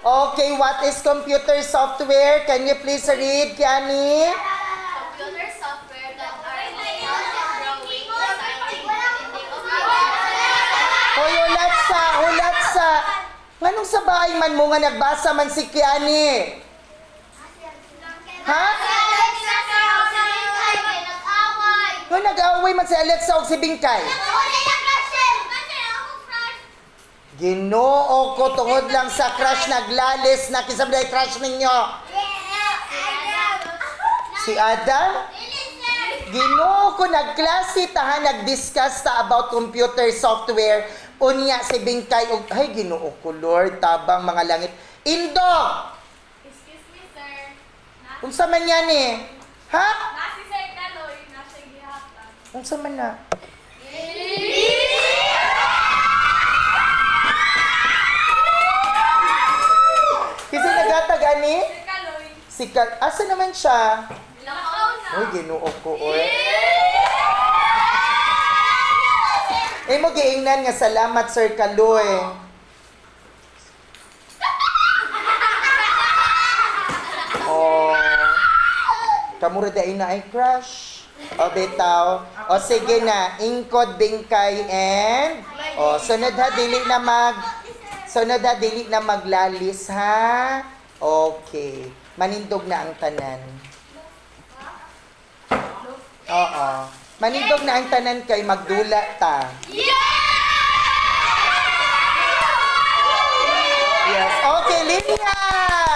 Okay, what is computer software? Can you please read, Kiani? Computer software that are drawing, designing. Hoy, ulat sa, ulat sa. Nganong sa bahay man mo nga nagbasa man si Kiani? Ha? Nga nag-away man si Alexa o si Bingkay. Ginoo ko tungod lang sa crush naglalis na kisabday crush ninyo. Si Adam? Ginoo ko nagklase tahan nag-discuss ta about computer software. Unya si Bingkay og ay Ginoo ko Lord tabang mga langit. Indog! Excuse me, sir. Unsa man yan eh? Ha? na si Sir Kaloy, nasa gihatan. Unsa man na? Kasi nagatag ani? Sir Kaloy, Si Ka- asa naman siya? lakaw na. Uy, Ginoo ko oy. Eh mo giingnan nga salamat Sir Kaloy. Oh. Kamura dai na ay crush. O bitaw. O sige na, ingkod bingkay and o sunod ha dili na mag sunod ha dili na maglalis ha. Okay. Manindog na ang tanan. Oo. Manindog na ang tanan kay magdula ta. Yes. Okay, linya!